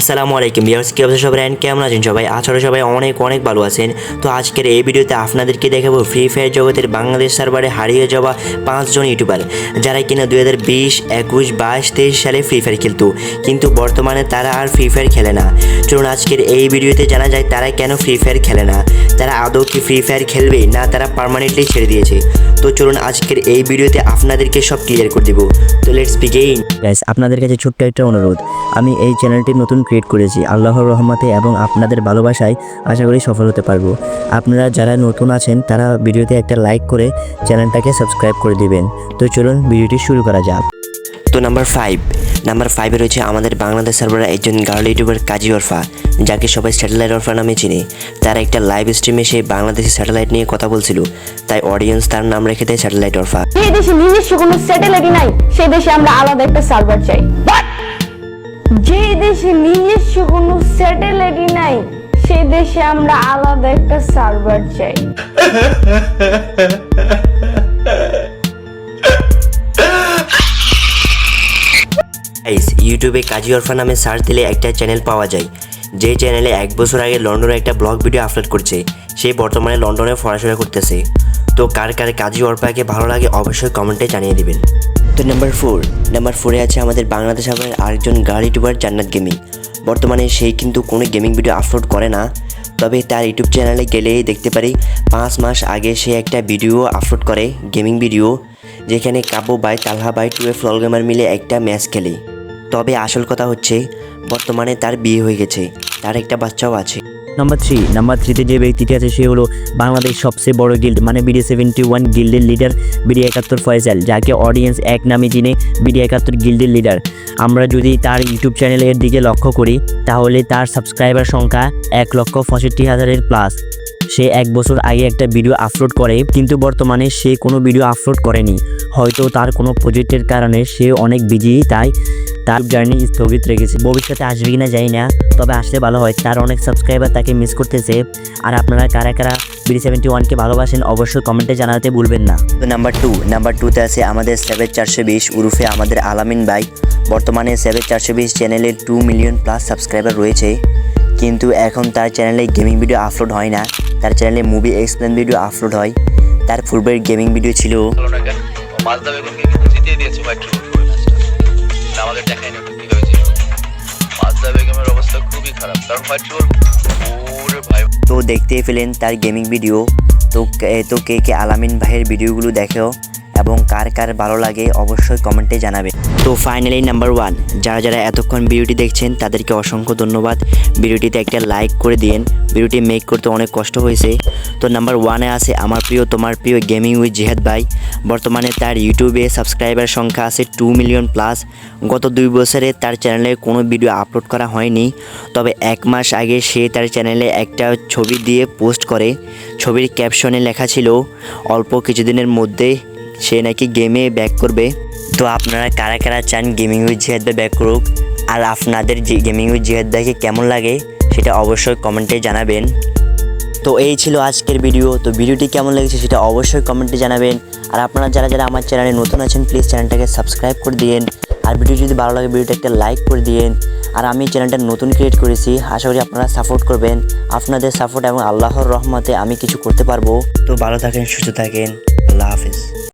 আসসালামু আলাইকুম বিয়ার্স কী অবস্থা সবাই? অ্যান্ড কেমন আছেন সবাই? আছাড়া সবাই অনেক অনেক ভালো আছেন। তো আজকের এই ভিডিওতে আপনাদেরকে দেখাবো ফ্রি ফায়ার জগতের বাংলাদেশ সার্ভারে হারিয়ে যাওয়া পাঁচজন ইউটিউবার, যারা কিনা দুই হাজার বিশ, একুশ, বাইশ, তেইশ সালে ফ্রি ফায়ার খেলতো। কিন্তু বর্তমানে তারা আর ফ্রি ফায়ার খেলে না। চলুন আজকের এই ভিডিওতে জানা যায় তারা কেন ফ্রি ফায়ার খেলে না। তারা আদৌ কি ফ্রি ফায়ার খেলবে না তারা পার্মানেন্টলি ছেড়ে দিয়েছে? তো চলুন আজকের এই ভিডিওতে আপনাদেরকে সব ক্লিয়ার করে দিব। তো লেটস বিগেইন আপনাদের কাছে ছোট্ট একটা অনুরোধ। আমি এই চ্যানেলটি নতুন ক্রিয়েট করেছি। আল্লাহর রহমতে এবং আপনাদের ভালোবাসায় আশা করি সফল হতে পারব। আপনারা যারা নতুন আছেন তারা ভিডিওতে একটা লাইক করে চ্যানেলটাকে সাবস্ক্রাইব করে দিবেন। তো চলুন ভিডিওটি শুরু করা যাক। তো নাম্বার ফাইভ নাম্বার ফাইভে রয়েছে আমাদের বাংলাদেশ সার্ভারে একজন গার্ল ইউটিউবার কাজী অরফা যাকে সবাই স্যাটেলাইট অরফা নামে চিনে। তার একটা লাইভ স্ট্রিমে সে বাংলাদেশি স্যাটেলাইট নিয়ে কথা বলছিল। তাই অডিয়েন্স তার নাম রেখে দেয় স্যাটেলাইট অরফা যে দেশে নিজস্ব কোনো স্যাটেলাইটই নাই। সেই দেশে আমরা আলাদা একটা সার্ভার চাই। দেশে নিজস্ব কোনো স্যাটেলাইটই নাই সেই দেশে আমরা আলাদা একটা সার্ভার চাই। ইউটিউবে কাজী অরফা নামে সার্চ দিলে একটা চ্যানেল পাওয়া যায়। যে চ্যানেলে এক বছর আগে লন্ডনে একটা ব্লগ ভিডিও আপলোড করছে, সে বর্তমানে লন্ডনে পড়াশোনা করতেছে। তো কার কার কাজী অরফাকে ভালো লাগে অবশ্যই কমেন্টে জানিয়ে দিবেন। তো নাম্বার ফোর নাম্বার ফোরে আছে আমাদের বাংলাদেশ আবার আরেকজন গার্ল ইউটিউবার জান্নাত গেমিং বর্তমানে সেই কিন্তু কোনো গেমিং ভিডিও আপলোড করে না, তবে তার ইউটিউব চ্যানেলে গেলেই দেখতে পারি, পাঁচ মাস আগে সে একটা ভিডিও আপলোড করে গেমিং ভিডিও যেখানে কাবু বাই তালহা বাই টুয়ে ফ্লল গেমার মিলে একটা ম্যাচ খেলে। তবে আসল কথা হচ্ছে, বর্তমানে তার বিয়ে হয়ে গেছে, তার একটা বাচ্চাও আছে। নাম্বার থ্রি নাম্বার থ্রিতে যে ব্যক্তিটি আছে, সে হলো বাংলাদেশ সবচেয়ে বড় গিল্ড মানে বিডি সেভেন্টি ওয়ান গিল্ডের লিডার বিডি একাত্তর ফয়সাল, যাকে অডিয়েন্স এক নামে চিনে বিডি একাত্তর গিল্ডের লিডার আমরা যদি তার ইউটিউব চ্যানেলের দিকে লক্ষ্য করি, তাহলে তার সাবস্ক্রাইবার সংখ্যা এক লক্ষ পঁয়ষট্টি হাজারের প্লাস সে এক বছর আগে একটা ভিডিও আপলোড করে, কিন্তু বর্তমানে সে কোনো ভিডিও আপলোড করেনি। হয়তো তার কোনো প্রজেক্টের কারণে সে অনেক বিজি তাই তার জার্নি স্থগিত রেখেছে। ভবিষ্যতে আসবে কিনা জানি না তবে আসলে ভালো হয়। তার অনেক সাবস্ক্রাইবার তাকে মিস করতেছে। আর আপনারা কারা কারা বিডি সেভেন্টি ওয়ানকে ভালোবাসেন অবশ্যই কমেন্টে জানাতে ভুলবেন না। তো নাম্বার টু নাম্বার টুতে আছে আমাদের সেভেন চারশো বিশ উরুফে আমাদের আলামিন ভাই। বর্তমানে সেভেন চারশো বিশ চ্যানেলে টু মিলিয়ন প্লাস সাবস্ক্রাইবার রয়েছে। কিন্তু এখন তার চ্যানেলে গেমিং ভিডিও আপলোড হয় না। তার চ্যানেলে মুভি এক্সপ্লেন ভিডিও আপলোড হয়। তার পূর্বের গেমিং ভিডিও ছিল দিয়েছে আমাদের দেখায় না কি হয়েছে। মাজদা বেগমের অবস্থা খুবই খারাপ। কারণ হোয়াইট রিপোর্ট ওরে ভাই। তো দেখতেই পেলেন তার গেমিং ভিডিও তো তো কে কে আলামিন ভাইয়ের ভিডিওগুলো দেখেও এবং কার কার ভালো লাগে অবশ্যই কমেন্টে জানাবে। তো ফাইনালি নাম্বার ওয়ান যারা যারা এতক্ষণ ভিডিওটি দেখছেন, তাদেরকে অসংখ্য ধন্যবাদ। ভিডিওটিতে একটা লাইক করে দিন ভিডিওটি মেক করতে অনেক কষ্ট হয়েছে। তো নাম্বার ওয়ানে আছে আমার প্রিয়, তোমার প্রিয় গেমিং উইথ জেহাদ ভাই। বর্তমানে তার ইউটিউবে সাবস্ক্রাইবার সংখ্যা আছে টু মিলিয়ন প্লাস গত দুই বছরে তার চ্যানেলে কোনো ভিডিও আপলোড করা হয়নি। তবে এক মাস আগে সে তার চ্যানেলে একটা ছবি দিয়ে পোস্ট করে। ছবির ক্যাপশনে লেখা ছিল, অল্প কিছুদিনের মধ্যে সে নাকি গেমে ব্যাক করবে। তো আপনারা কারা কারা চান গেমিং উইথ জিহাদ ব্যাক করুক, আর আপনাদের যে গেমিং উইথ জিহাদ ভাইকে কেমন লাগে, সেটা অবশ্যই কমেন্টে জানাবেন। তো এই ছিল আজকের ভিডিও তো ভিডিওটি কেমন লেগেছে সেটা অবশ্যই কমেন্টে জানাবেন। আর আপনারা যারা যারা আমার চ্যানেলে নতুন আছেন প্লিজ চ্যানেলটাকে সাবস্ক্রাইব করে দিন আর ভিডিও যদি ভালো লাগে ভিডিওটা একটা লাইক করে দিন আর আমি চ্যানেলটা নতুন ক্রিয়েট করেছি, আশা করি আপনারা সাপোর্ট করবেন। আপনাদের সাপোর্ট এবং আল্লাহর রহমতে আমি কিছু করতে পারব। তো ভালো থাকেন, সুস্থ থাকেন। আল্লাহ হাফিজ।